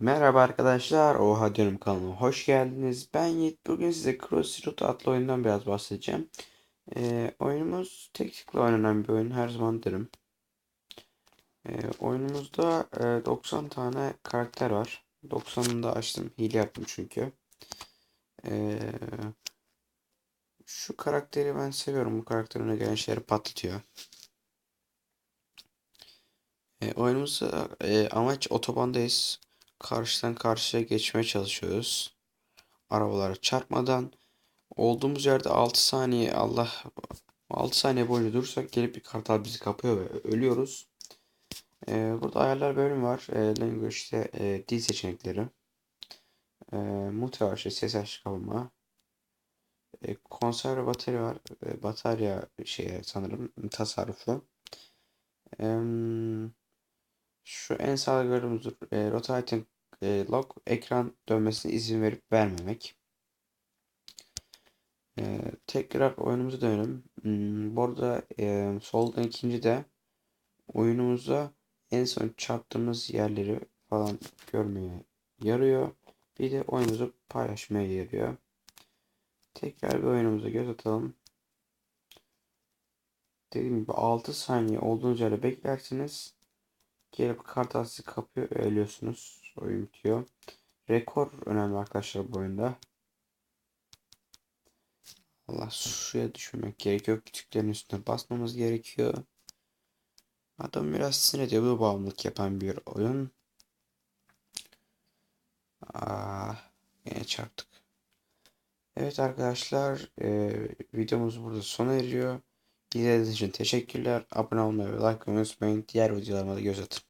Merhaba arkadaşlar, Oha Diyorum kanalıma hoş geldiniz. Ben Yiğit. Bugün size Cross Route adlı oyundan biraz bahsedeceğim. Ee, oyunumuz tek tıkla oynanan bir oyun her zaman derim. Ee, oyunumuzda e, 90 tane karakter var. 90'ını da açtım, hile yaptım çünkü. Ee, şu karakteri ben seviyorum. Bu karakter öne gelen şeyleri patlatıyor. Ee, oyunumuzda e, amaç otobandayız. Karşıdan karşıya geçmeye çalışıyoruz. arabalara çarpmadan olduğumuz yerde 6 saniye Allah 6 saniye boyunca durursak gelip bir kartal bizi kapıyor ve ölüyoruz. Ee, burada ayarlar bölüm var. Ee, language işte e, dil seçenekleri. Ee, muhtemelen işte ses açık kapama. Ee, konserve batarya var. Ee, batarya şeye sanırım tasarrufu. Ee, şu en sağda gördüğümüz e, rotating e, lock ekran dönmesine izin verip vermemek. Ee, tekrar oyunumuza dönelim. Hmm, bu arada e, soldan ikinci de oyunumuza en son çarptığımız yerleri falan görmeye yarıyor. Bir de oyunumuzu paylaşmaya yarıyor. Tekrar bir oyunumuza göz atalım. Dediğim gibi 6 saniye olduğunuz yerde beklersiniz. Gelip kartal sizi kapıyor ölüyorsunuz. Oyun bitiyor. Rekor önemli arkadaşlar bu oyunda. Allah suya düşmemek gerekiyor. Küçüklerin üstüne basmamız gerekiyor. Adam biraz sinir ediyor. Bu bağımlılık yapan bir oyun. Aa, yine çarptık. Evet arkadaşlar e, videomuz burada sona eriyor. İzlediğiniz için teşekkürler. Abone olmayı ve like unutmayın. Diğer videolarıma da göz atın.